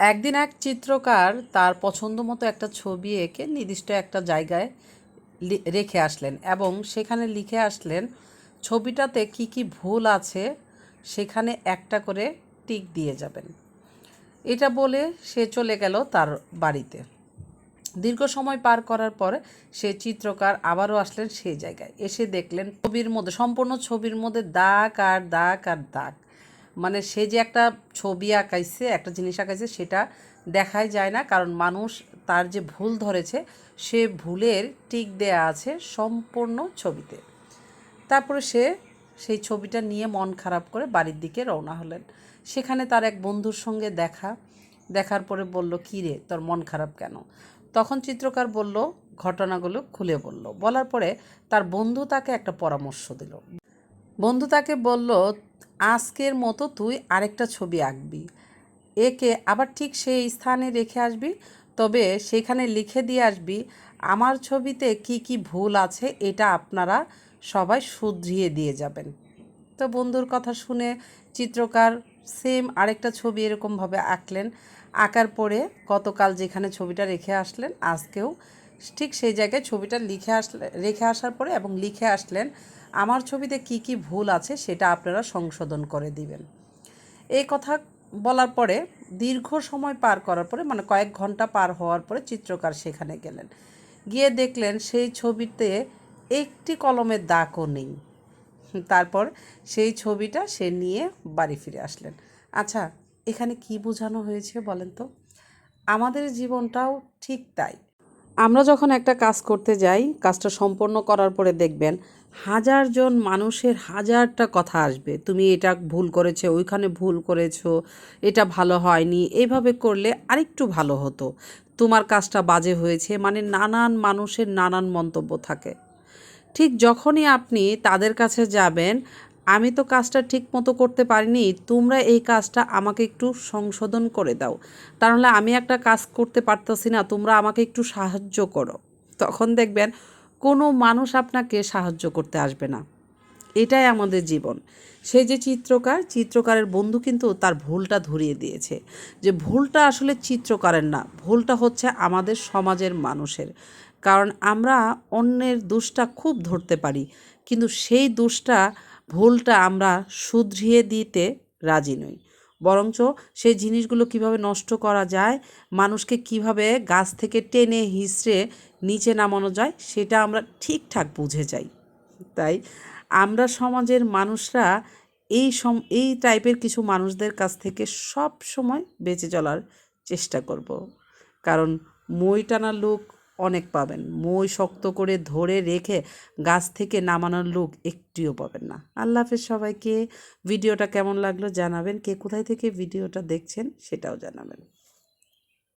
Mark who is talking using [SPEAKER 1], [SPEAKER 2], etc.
[SPEAKER 1] একদিন এক চিত্রকার তার পছন্দ মতো একটা ছবি এঁকে নির্দিষ্ট একটা জায়গায় রেখে আসলেন এবং সেখানে লিখে আসলেন, ছবিটাতে কি কি ভুল আছে সেখানে একটা করে টিক দিয়ে যাবেন। এটা বলে সে চলে গেল তার বাড়িতে। দীর্ঘ সময় পার করার পর সে চিত্রকার আবারও আসলেন সেই জায়গায়। এসে দেখলেন ছবির মধ্যে, সম্পূর্ণ ছবির মধ্যে দাগ আর দাগ আর দাগ। মানে সে যে একটা ছবি আঁকাইছে, একটা জিনিস আঁকাইছে, সেটা দেখাই যায় না। কারণ মানুষ তার যে ভুল ধরেছে, সে ভুলের টিক দেয়া আছে সম্পূর্ণ ছবিতে। তারপরে সে সেই ছবিটা নিয়ে মন খারাপ করে বাড়ির দিকে রওনা হলেন। সেখানে তার এক বন্ধুর সঙ্গে দেখা। দেখার পরে বলল, কী রে, তোর মন খারাপ কেন? তখন চিত্রকার বলল, ঘটনাগুলো খুলে বলল। বলার পরে তার বন্ধু তাকে একটা পরামর্শ দিল। বন্ধু তাকে বলল আজকের মতো তুই আরেকটা ছবি আঁকবি। একে আবার ঠিক সেই স্থানে রেখে আসবি, তবে সেখানে লিখে দিয়ে আসবি, আমার ছবিতে কি কি ভুল আছে এটা আপনারা সবাই শুধরিয়ে দিয়ে যাবেন। তো বন্ধুর কথা শুনে চিত্রকার সেম আরেকটা ছবি এরকমভাবে আঁকলেন। আঁকার পরে গতকাল যেখানে ছবিটা রেখে আসলেন, আজকেও ঠিক সেই জায়গায় ছবিটা লিখে আসলে, রেখে আসার পরে এবং লিখে আসলেন আমার ছবিতে কি কি ভুল আছে সেটা আপনারা সংশোধন করে দিবেন। এই কথা বলার পরে, দীর্ঘ সময় পার করার পরে মানে কয়েক ঘণ্টা পার হওয়ার পরে চিত্রকার সেখানে গেলেন। গিয়ে দেখলেন সেই ছবিতে একটি কলমের দাগও নেই। তারপর সেই ছবিটা সে নিয়ে বাড়ি ফিরে আসলেন। আচ্ছা এখানে কি বোঝানো হয়েছে বলেন তো? আমাদের জীবনটাও ঠিক তাই। আমরা যখন একটা কাজ করতে যাই, কাজটা সম্পন্ন করার পরে দেখবেন হাজারজন মানুষের হাজারটা কথা আসবে। তুমি এটা ভুল করেছ, ওইখানে ভুল করেছ, এটা ভালো হয়নি এইভাবে করলে আরেকটু ভালো হতো। তোমার কাজটা বাজে হয়েছে মানে নানান মানুষের নানান মন্তব্য থাকে। ঠিক যখনই আপনি তাদের কাছে যাবেন আমি তো কাজটা ঠিক মতো করতে পারিনি, তোমরা এই কাজটা আমাকে একটু সংশোধন করে দাও। তাহলে আমি একটা কাজ করতে পারতেছি না, তোমরা আমাকে একটু সাহায্য করো। তখন দেখবেন কোনো মানুষ আপনাকে সাহায্য করতে আসবে না। এটাই আমাদের জীবন। সেই যে চিত্রকার, চিত্রকারের বন্ধু কিন্তু তার ভুলটা ধরিয়ে দিয়েছে। যে ভুলটা আসলে চিত্রকারের না, ভুলটা হচ্ছে আমাদের সমাজের মানুষের। কারণ আমরা অন্যের দোষটা খুব ধরতে পারি, কিন্তু সেই দোষটা ভুলটা আমরা শুধরিয়ে দিতে রাজি নই। বরঞ্চ সেই জিনিসগুলো কীভাবে নষ্ট করা যায়, মানুষকে কীভাবে গাছ থেকে টেনে হিসড়ে নিচে নামানো যায়, সেটা আমরা ঠিকঠাক বুঝে যাই। তাই আমরা সমাজের মানুষরা এই সম, এই টাইপের কিছু মানুষদের কাছ থেকে সব সময় বেঁচে চলার চেষ্টা করব। কারণ মই টানা লোক অনেক পাবেন। মই শক্ত করে ধরে রেখে গাছ থেকে নামানোর লোক একটিও পাবেন না। আল্লাহ হাফেজ সবাইকে। ভিডিওটা কেমন লাগল জানাবেন। কে কোথায় থেকে ভিডিওটা দেখছেন সেটাও জানাবেন।